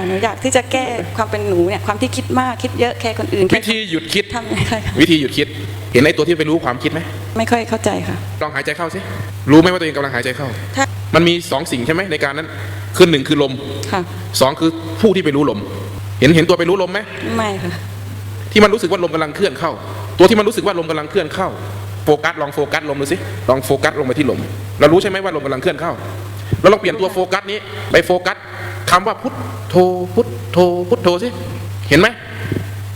ค่ะหนูอยากที่จะแก้ความเป็นหนูเนี่ยความที่คิดมากคิดเยอะแค่คนอื่นวิธีหยุดคิดทำไม่ค่อยค่ะวิธีหยุดคิด เห็นไอ้ตัวที่ไปรู้ความคิดไหมไม่ค่อยเข้าใจค่ะ ลองหายใจเข้าสิรู้ไหมว่าตัวเองกำลังหายใจเข้าถ้ามันมีสองสิ่งใช่ไหมในการนั้นคือหนึ่งคือลมค่ะสองคือผู้ที่ไปรู้ลม เห็นเห็นตัวไปรู้ลมไหมไม่ค่ะที่มันรู้สึกว่าลมกำลังเคลื่อนเข้า ตัวที่มันรู้สึกว่าลมกำลังเคลื่อนเข้าโฟกัสลองโฟกัสลมดูสิลองโฟกัสลงไปที่ลมเรารู้ใช่ไหมว่าลมกำลังเคลื่อนเข้าเราลองเปลี่ยนตัวโฟกัสนี้ไปโฟกัส คำว่าพุทโธพุทโธพุทโธสิเห็นไหม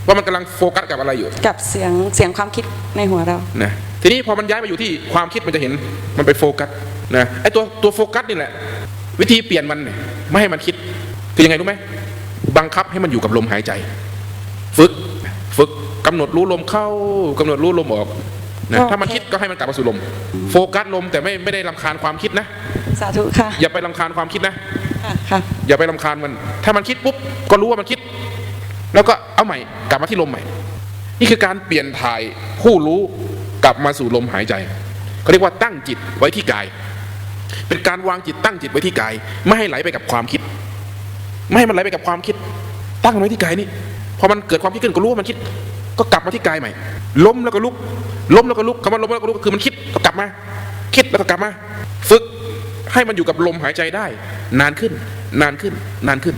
ว่ามันกำลังโฟกัสกับอะไรอยู่ กับเสียงเสียงความคิดในหัวเรานะทีนี้พอมันย้ายมาอยู่ที่ความคิดมันจะเห็นมันไปโฟกัสนะไอ้ตัวตัวโฟกัสนี่แหละ วิธีเปลี่ยนมันเนี่ยไม่ให้มันคิดคือยังไงรู้ไหมบังคับให้มันอยู่กับลมหายใจ ฝึกฝึกกำหนดรู้ลมเข้ากำหนดรู้ลมออกนะโอเคถ้ามันคิดก็ให้มันกลับมาสู่ลม โฟกัสลมแต่ไม่ไม่ได้ลำคาญความคิดนะ สาธุค่ะ อย่าไปลำคาญความคิดนะ ค่ะ อย่าไปลำคาญมัน ถ้ามันคิดปุ๊บก็รู้ว่ามันคิด แล้วก็เอาใหม่กลับมาที่ลมใหม่ นี่คือการเปลี่ยนถ่ายผู้รู้กลับมาสู่ลมหายใจเขาเรียกว่าตั้งจิตไว้ที่กาย เป็นการวางจิตตั้งจิตไว้ที่กาย ไม่ให้ไหลไปกับความคิด ไม่ให้มันไหลไปกับความคิด ตั้งไว้ที่กายนี่พอมันเกิดความคิดขึ้นก็รู้ว่ามันคิด ก็กลับมาที่กายใหม่ ล้มแล้วก็ลุก ล้มแล้วก็ลุกคำว่าล้มแล้วก็ลุกคือมันคิดก็กลับมา คิดแล้วก็กลับมา ฝึก ให้มันอยู่กับลมหายใจได้ นานขึ้น นานขึ้น นานขึ้น